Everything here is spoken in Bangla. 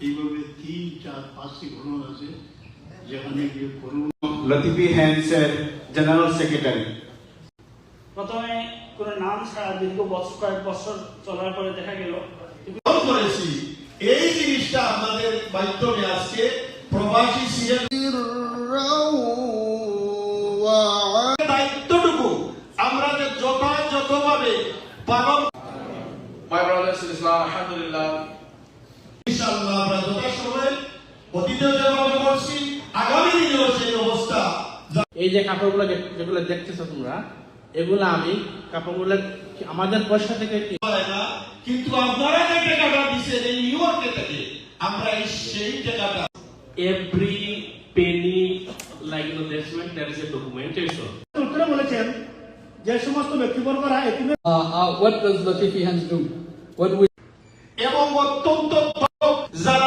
এইভাবে তিন চার পাঁচটি ঘটনা আছে যেখানে গিয়ে কোনো লতিফি হ্যান্সের জেনারেল সেক্রেটারি। প্রথমে কোনো নাম ছাড়া দীর্ঘ বছর কয়েক বছর চলার পরে দেখা গেল করেছি এই জিনিসটা আমাদের মাধ্যমে আজকে প্রবাসী দায়িত্বটুকু আমরা যে যথাযথভাবে পালন brothers in Islam, Alhamdulillah, ইনশাআল্লাহ অতীতে যেভাবে করছি আগামী দিনেও সেই অবস্থা। এই যে কাপড়গুলো যেগুলো দেখতেছো তোমরা এগুলো আমি কাপড়গুলো আমাদের পয়সা থেকে কি- হয় না কিন্তু আপনারা যে টাকাটা দিচ্ছেন এই নিউ ইয়র্কে থেকে আমরা এই সেই টাকাটা when there is a documentation. উত্তরে বলেছেন যে সমস্ত ব্যক্তিবর্গরা এতিমের what does Latifi Hands do? What এবং অত্যন্ত যারা